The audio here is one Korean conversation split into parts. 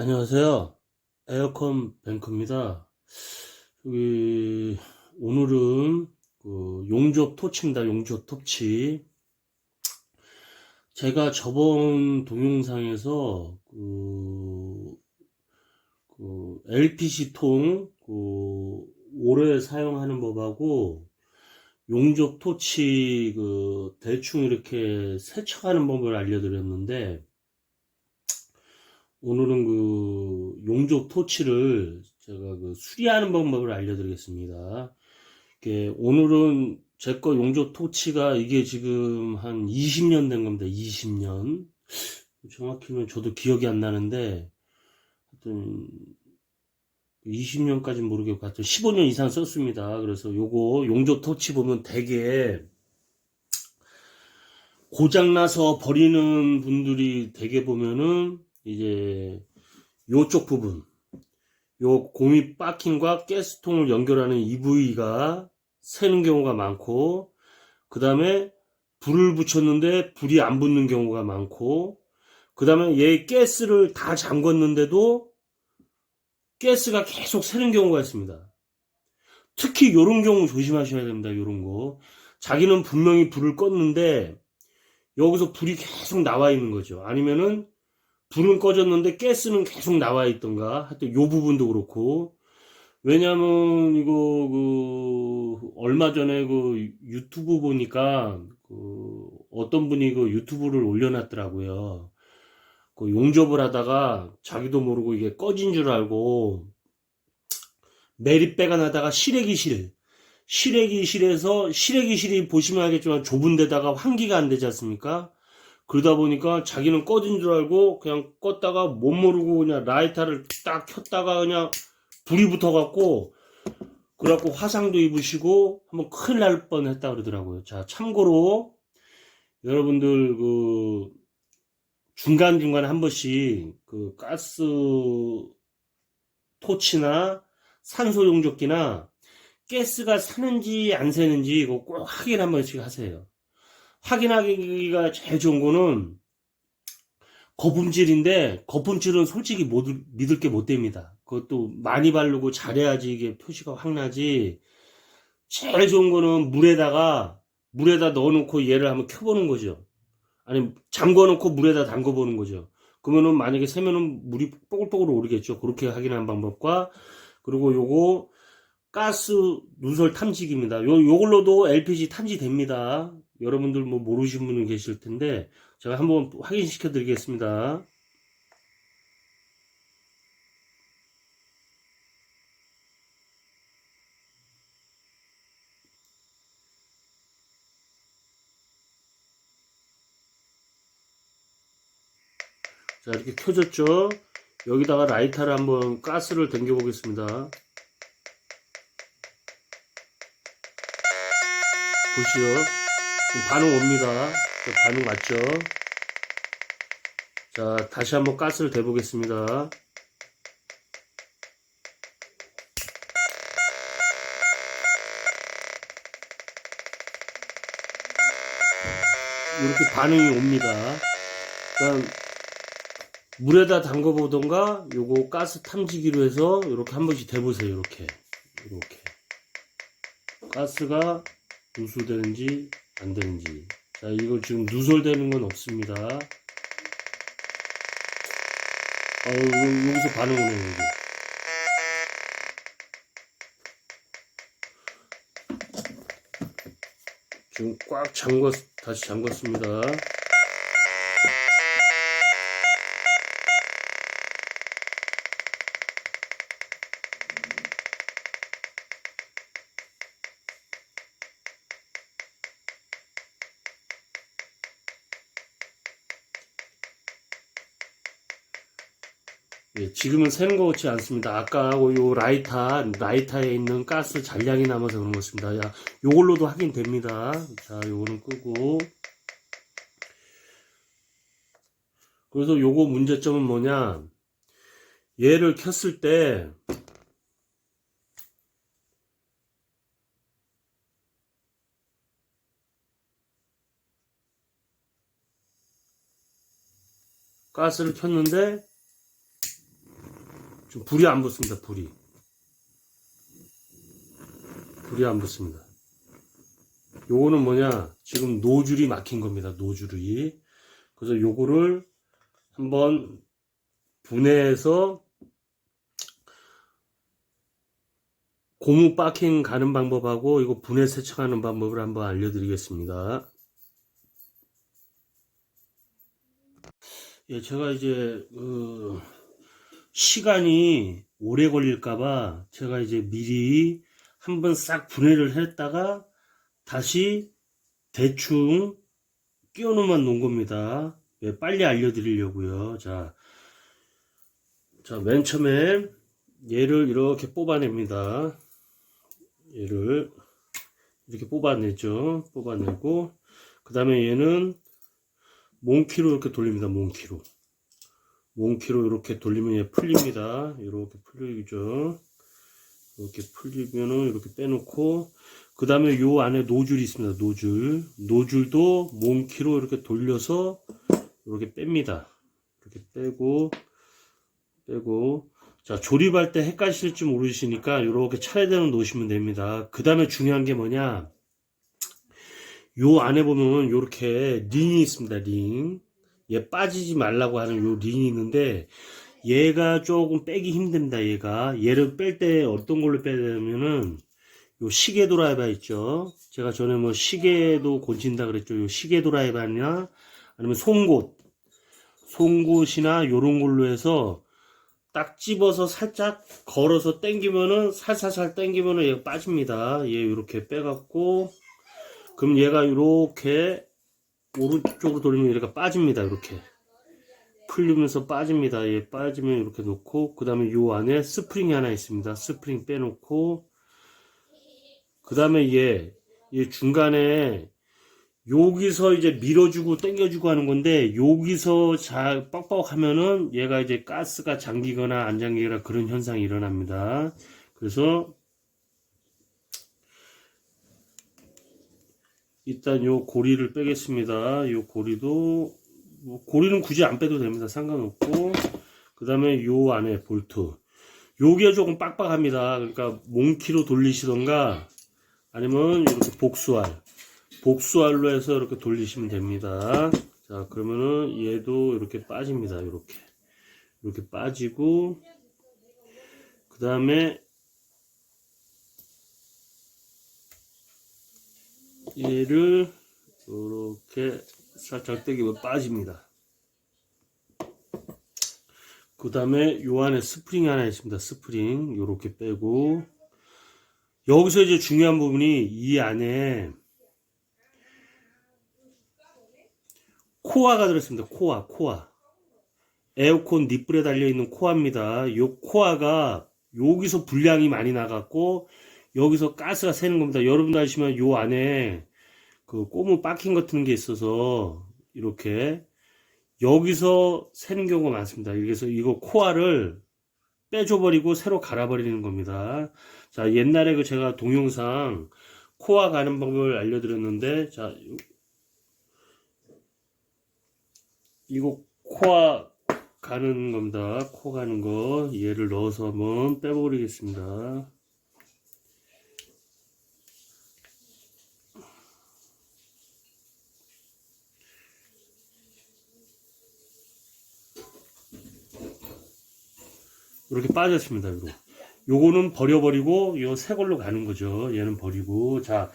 안녕하세요. 에어컨 뱅크입니다. 여기 오늘은 그 용접 토치입니다. 용접 토치. 제가 저번 동영상에서 그, 그 LPC 통그 오래 사용하는 법하고 용접 토치 그 대충 이렇게 세척하는 법을 알려드렸는데 오늘은 그 용접 토치를 제가 그 수리하는 방법을 알려드리겠습니다. 오늘은 제 거 용접 토치가 이게 지금 한 20년 된 겁니다. 20년. 정확히는 저도 기억이 안 나는데 하여튼 20년까지는 모르겠고 하여튼 15년 이상 썼습니다. 그래서 요거 용접 토치 보면 되게 고장나서 버리는 분들이 되게 보면은 이제 요쪽 부분 요 공이 박힌과 가스통을 연결하는 이 부위가 새는 경우가 많고 그 다음에 불을 붙였는데 불이 안 붙는 경우가 많고 그 다음에 얘 가스를 다 잠궜는데도 가스가 계속 새는 경우가 있습니다. 특히 요런 경우 조심하셔야 됩니다. 요런 거. 자기는 분명히 불을 껐는데 여기서 불이 계속 나와 있는 거죠. 아니면은 불은 꺼졌는데 가스는 계속 나와 있던가 하여튼 요 부분도 그렇고 왜냐면 이거 그 얼마 전에 그 유튜브 보니까 그 어떤 분이 그 유튜브를 올려놨더라고요. 그 용접을 하다가 자기도 모르고 이게 꺼진 줄 알고 매립배가 나다가 시래기실 시래기실에서 시래기실이 보시면 알겠지만 좁은 데다가 환기가 안 되지 않습니까? 그러다 보니까 자기는 꺼진 줄 알고 그냥 껐다가 못 모르고 그냥 라이터를 딱 켰다가 그냥 불이 붙어갖고 그래갖고 화상도 입으시고 한번 큰일 날 뻔했다 그러더라고요. 자 참고로 여러분들 그 중간 중간에 한 번씩 그 가스 토치나 산소 용접기나 가스가 새는지 안 새는지 꼭 확인 한 번씩 하세요. 확인하기가 제일 좋은 거는 거품질인데 거품질은 솔직히 못, 믿을 게 못 됩니다. 그것도 많이 바르고 잘해야지 이게 표시가 확 나지. 제일 좋은 거는 물에다가 물에다 넣어놓고 얘를 한번 켜보는 거죠. 아니 잠궈놓고 물에다 담궈보는 거죠. 그러면은 만약에 세면은 물이 뽀글뽀글 오르겠죠. 그렇게 확인하는 방법과 그리고 요거 가스 누설 탐지기입니다. 요 요걸로도 LPG 탐지됩니다. 여러분들 뭐 모르시는 분은 계실 텐데 제가 한번 확인시켜 드리겠습니다. 자 이렇게 켜졌죠? 여기다가 라이터를 한번 가스를 당겨 보겠습니다. 지금 반응 옵니다. 자, 반응 맞죠? 자 다시 한번 가스를 대보겠습니다. 이렇게 반응이 옵니다. 그러니까 물에다 담궈 보던가 요거 가스 탐지기로 해서 이렇게 한 번씩 대보세요 이렇게. 이렇게. 가스가 누설되는지 안 되는지. 자 이거 지금 누설되는 건 없습니다. 어 여기서 반응 오네요 여기 지금 꽉 잠궜 다시 잠궜습니다 예, 지금은 새는 것 같지 않습니다. 아까 요 라이터, 라이터에 있는 가스 잔량이 남아서 그런 것입니다. 야, 요걸로도 확인 됩니다. 자, 요거는 끄고. 그래서 요거 문제점은 뭐냐. 얘를 켰을 때, 가스를 켰는데, 지금 불이 안 붙습니다. 불이 불이 안 붙습니다. 요거는 뭐냐 지금 노즐이 막힌 겁니다. 노즐이 그래서 요거를 한번 분해해서 고무 박킹 가는 방법하고 이거 분해 세척하는 방법을 한번 알려드리겠습니다. 예, 제가 이제 그 시간이 오래 걸릴까봐 제가 이제 미리 한번 싹 분해를 했다가 다시 대충 끼워놓만 놓은 겁니다. 예, 빨리 알려드리려고요. 자, 자, 맨 처음에 얘를 이렇게 뽑아냅니다. 얘를 이렇게 뽑아내죠. 뽑아내고 그 다음에 얘는 몽키로 이렇게 돌립니다. 몽키로 몽키로 이렇게 돌리면 얘 풀립니다. 이렇게 풀리죠. 이렇게 풀리면은 이렇게 빼놓고 그 다음에 요 안에 노즐이 있습니다. 노즐 노즐도 몽키로 이렇게 돌려서 이렇게 뺍니다. 이렇게 빼고 빼고 자 조립할 때 헷갈릴지 모르시니까 이렇게 차례대로 놓으시면 됩니다. 그 다음에 중요한 게 뭐냐 요 안에 보면 이렇게 링이 있습니다. 링. 얘 빠지지 말라고 하는 요 링이 있는데 얘가 조금 빼기 힘듭니다. 얘가 얘를 뺄 때 어떤 걸로 빼야 되냐면은 요 시계 드라이버 있죠. 제가 전에 뭐 시계도 곤친다 그랬죠. 요 시계 드라이버냐 아니면 송곳 송곳이나 요런 걸로 해서 딱 집어서 살짝 걸어서 당기면은 살살살 당기면은 얘가 빠집니다. 얘 이렇게 빼갖고 그럼 얘가 이렇게 오른쪽으로 돌리면 얘가 빠집니다. 이렇게 풀리면서 빠집니다. 얘 빠지면 이렇게 놓고 그 다음에 요 안에 스프링이 하나 있습니다. 스프링 빼놓고 그 다음에 얘, 얘 중간에 여기서 이제 밀어주고 당겨주고 하는 건데 여기서 잘 뻑뻑하면은 얘가 이제 가스가 잠기거나 안 잠기거나 그런 현상이 일어납니다. 그래서 일단 요 고리를 빼겠습니다. 요 고리도 뭐 고리는 굳이 안 빼도 됩니다. 상관없고 그 다음에 요 안에 볼트 요게 조금 빡빡합니다. 그러니까 몽키로 돌리시던가 아니면 이렇게 복수알 복수알로 해서 이렇게 돌리시면 됩니다. 자 그러면은 얘도 이렇게 빠집니다. 이렇게 이렇게 빠지고 그 다음에 얘를 이렇게 살짝 당기면 빠집니다. 그 다음에 요 안에 스프링이 하나 있습니다. 스프링 요렇게 빼고 여기서 이제 중요한 부분이 이 안에 코아가 들었습니다. 코아, 코아. 에어컨 니플에 달려있는 코아입니다. 요 코아가 여기서 불량이 많이 나갔고 여기서 가스가 새는 겁니다. 여러분도 아시면 요 안에 그 꼬무 박힌 같은 게 있어서 이렇게 여기서 새는 경우가 많습니다. 그래서 이거 코아를 빼줘버리고 새로 갈아버리는 겁니다. 자, 옛날에 그 제가 동영상 코아 가는 방법을 알려드렸는데, 자, 이거 코아 가는 겁니다. 코 가는 거. 얘를 넣어서 한번 빼버리겠습니다. 이렇게 빠졌습니다. 이거. 요거는 버려버리고 요 새 걸로 가는 거죠. 얘는 버리고 자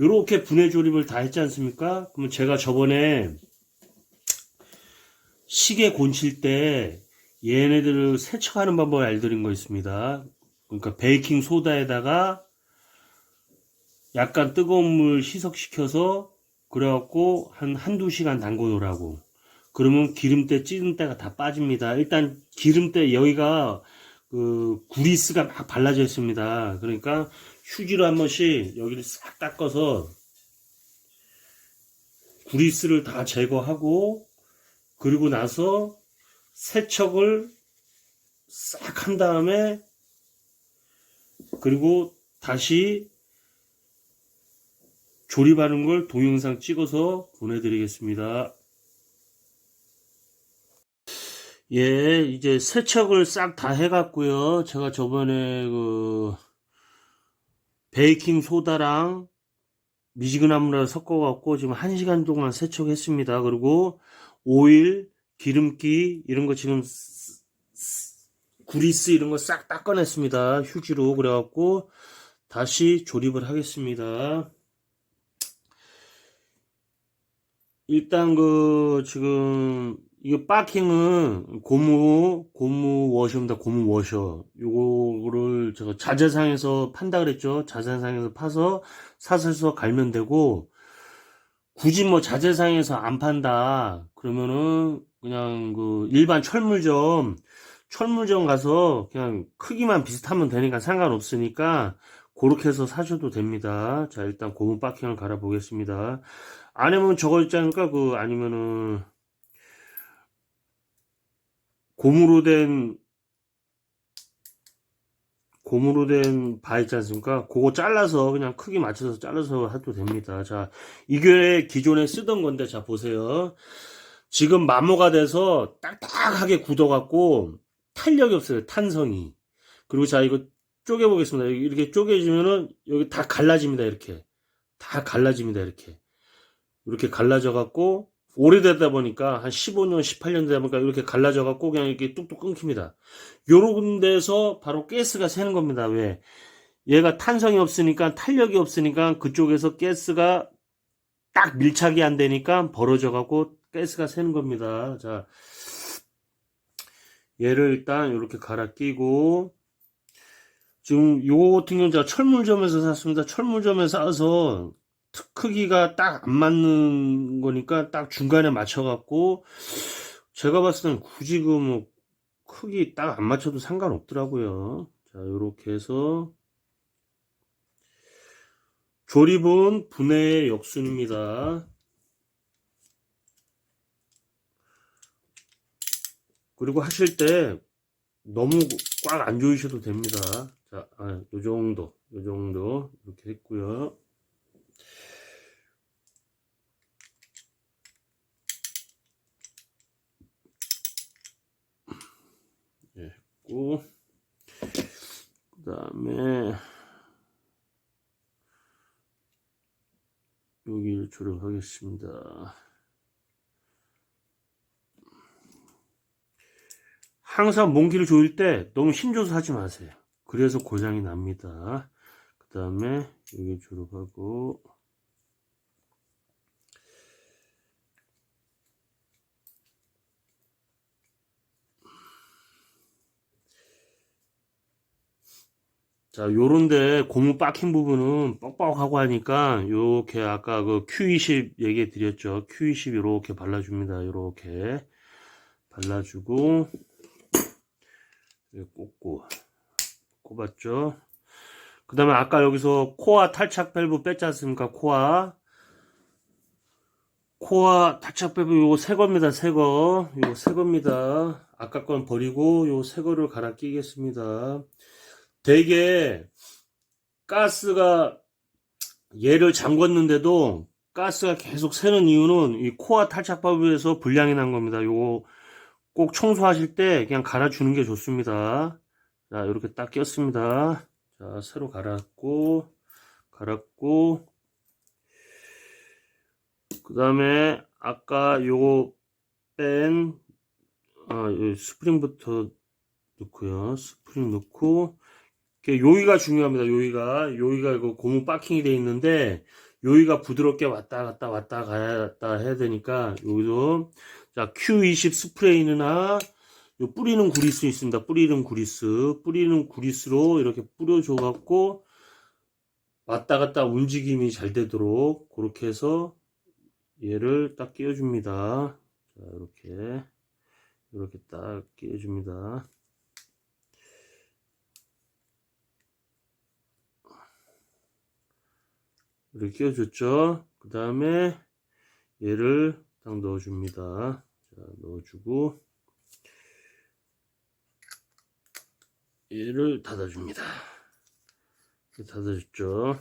요렇게 분해 조립을 다 했지 않습니까? 그러면 제가 저번에 시계 곤칠 때 얘네들을 세척하는 방법을 알려드린 거 있습니다. 그러니까 베이킹 소다에다가 약간 뜨거운 물 희석시켜서 그래갖고 한 한두 시간 담궈 놓으라고. 그러면 기름때 찌든때가 다 빠집니다. 일단 기름때 여기가 그 구리스가 막 발라져 있습니다. 그러니까 휴지로 한 번씩 여기를 싹 닦아서 구리스를 다 제거하고 그리고 나서 세척을 싹 한 다음에 그리고 다시 조립하는 걸 동영상 찍어서 보내드리겠습니다. 예, 이제 세척을 싹 다 해갔고요. 제가 저번에 그 베이킹 소다랑 미지근한 물을 섞어갖고 지금 한 시간 동안 세척했습니다. 그리고 오일, 기름기 이런 거 지금 구리스 이런 거 싹 닦아냈습니다. 휴지로 그래갖고 다시 조립을 하겠습니다. 일단 그 지금 이거 바킹은 고무 고무 워셔입니다. 고무 워셔. 요거를 제가 자재상에서 판다 그랬죠. 자재상에서 파서 사서서 갈면 되고 굳이 뭐 자재상에서 안 판다 그러면은 그냥 그 일반 철물점 철물점 가서 그냥 크기만 비슷하면 되니까 상관없으니까 그렇게 해서 사셔도 됩니다. 자 일단 고무 바킹을 갈아 보겠습니다. 아니면 저거 있지 않을까 그 아니면은 고무로 된 고무로 된 바 있지 않습니까? 그거 잘라서 그냥 크기 맞춰서 잘라서 해도 됩니다. 자, 이게 기존에 쓰던 건데 자 보세요. 지금 마모가 돼서 딱딱하게 굳어갖고 탄력이 없어요. 탄성이. 그리고 자 이거 쪼개 보겠습니다. 이렇게 쪼개지면은 여기 다 갈라집니다. 이렇게 다 갈라집니다. 이렇게 이렇게 갈라져 갖고 오래되다 보니까 한 15년, 18년 되다 보니까 이렇게 갈라져 갖고 그냥 이렇게 뚝뚝 끊깁니다. 요런 데서 바로 가스가 새는 겁니다. 왜? 얘가 탄성이 없으니까 탄력이 없으니까 그쪽에서 가스가 딱 밀착이 안 되니까 벌어져 갖고 가스가 새는 겁니다. 자. 얘를 일단 이렇게 갈아 끼고 지금 요거 같은 경우는 제가 철물점에서 샀습니다. 철물점에서 사서 크기가 딱 안 맞는 거니까 딱 중간에 맞춰갖고 제가 봤을 땐 굳이 그 뭐 크기 딱 안 맞춰도 상관없더라고요. 자, 요렇게 해서 조립은 분해의 역순입니다. 그리고 하실 때 너무 꽉 안 조이셔도 됩니다. 자, 아, 요 정도, 요 정도 이렇게 했고요. 예, 했고 그 다음에 여기를 조립하겠습니다. 항상 몽키를 조일 때 너무 힘줘서 하지 마세요. 그래서 고장이 납니다. 그 다음에 여기 졸업하고 자, 요런데 고무 박힌 부분은 뻑뻑하고 하니까 요렇게 아까 그 Q20 얘기 드렸죠. Q20 요렇게 발라줍니다. 요렇게 발라주고 이렇게 꽂고 꼽았죠. 그 다음에 아까 여기서 코어 탈착 밸브 뺐지 않습니까? 코어 코어 탈착 밸브 요거 새 겁니다. 새 거. 요거 새 겁니다. 아까 건 버리고 요 새 거를 갈아 끼겠습니다. 되게 가스가 얘를 잠궜는데도 가스가 계속 새는 이유는 이 코어 탈착 밸브에서 불량이 난 겁니다. 요거 꼭 청소하실 때 그냥 갈아주는 게 좋습니다. 자, 이렇게 딱 꼈습니다. 자, 새로 갈았고, 갈았고, 그 다음에 아까 요거 뺀, 아, 요 스프링부터 넣고요. 스프링 넣고, 요기가 중요합니다. 요기가. 요기가 이거 고무 바킹이 돼 있는데, 요기가 부드럽게 왔다 갔다 왔다 갔다 해야 되니까, 여기도 자, Q20 스프레이나 요 뿌리는 구리스 있습니다. 뿌리는 구리스. 뿌리는 구리스로 이렇게 뿌려줘 갖고 왔다 갔다 움직임이 잘 되도록 그렇게 해서 얘를 딱 끼워줍니다. 자, 이렇게 이렇게 딱 끼워줍니다. 이렇게 끼워줬죠. 그 다음에 얘를 딱 넣어줍니다. 자, 넣어주고 얘를 닫아줍니다. 닫아줬죠.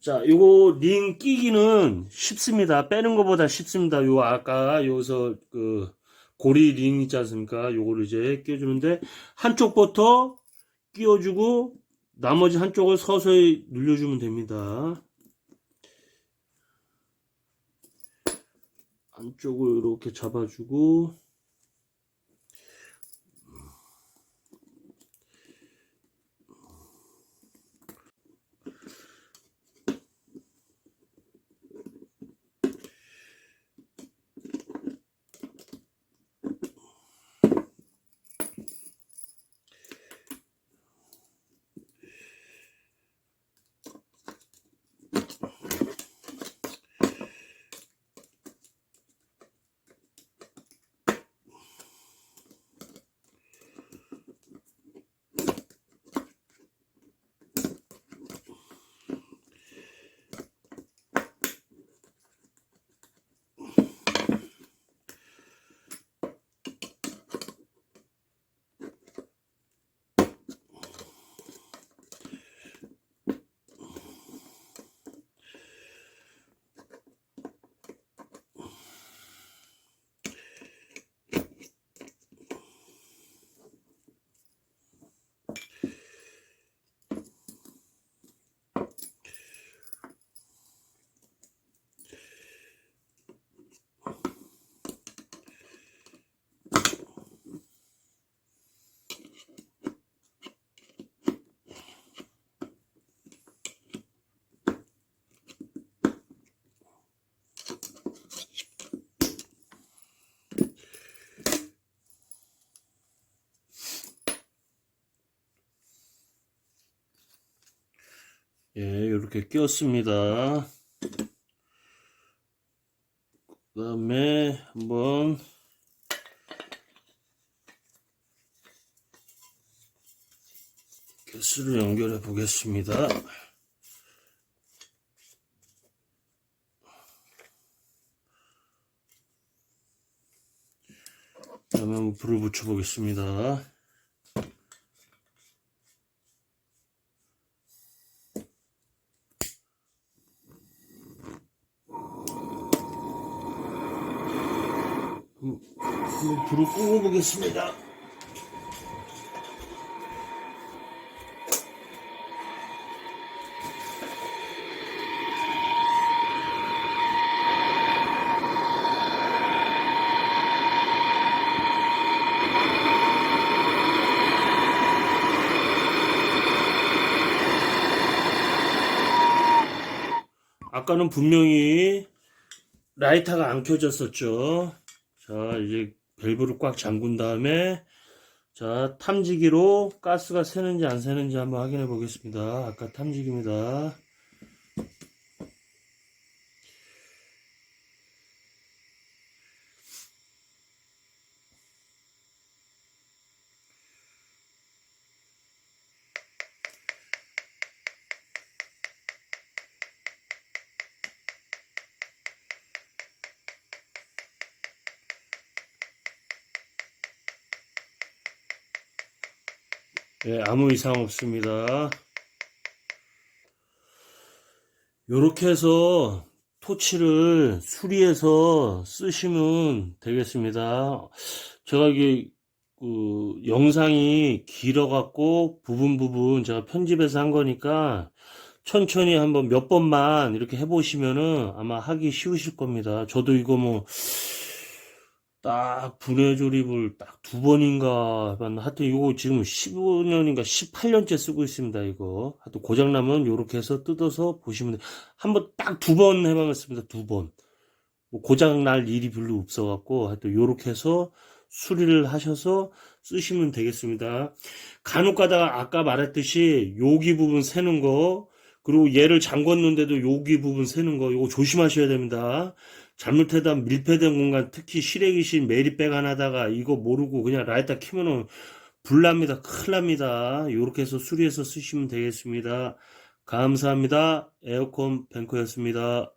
자, 요거 링 끼기는 쉽습니다. 빼는 것보다 쉽습니다. 요 아까 여기서 그 고리 링 있지 않습니까? 요거를 이제 끼워주는데 한쪽부터 끼워주고 나머지 한쪽을 서서히 눌려주면 됩니다. 안쪽을 이렇게 잡아주고 예, 이렇게 끼웠습니다. 그 다음에 한번 개수를 연결해 보겠습니다. 그다음에 불을 붙여 보겠습니다. 한번 불을 끄고 보겠습니다. 아까는 분명히 라이터가 안 켜졌었죠. 자, 이제 밸브를 꽉 잠근 다음에 자, 탐지기로 가스가 새는지 안 새는지 한번 확인해 보겠습니다. 아까 탐지기입니다. 예, 아무 이상 없습니다. 요렇게 해서 토치를 수리해서 쓰시면 되겠습니다. 제가 이게 그 영상이 길어갖고 부분 부분 제가 편집해서 한 거니까 천천히 한번 몇 번만 이렇게 해보시면은 아마 하기 쉬우실 겁니다. 저도 이거 뭐 딱 분해 조립을 딱 두 번인가 하여튼 이거 지금 15년인가 18년째 쓰고 있습니다 이거. 하여튼 고장나면 요렇게 해서 뜯어서 보시면 한번 딱 두 번 해봤습니다 두번. 뭐 고장날 일이 별로 없어 갖고 하여튼 요렇게 해서 수리를 하셔서 쓰시면 되겠습니다. 간혹 가다가 아까 말했듯이 여기 부분 새는 거 그리고 얘를 잠궜는데도 여기 부분 새는 거 이거 조심하셔야 됩니다 잘못해다 밀폐된 공간 특히 실외기신 메리백 하나다가 이거 모르고 그냥 라이터 키면은 불납니다. 큰일 납니다. 요렇게 해서 수리해서 쓰시면 되겠습니다. 감사합니다. 에어컨 뱅커였습니다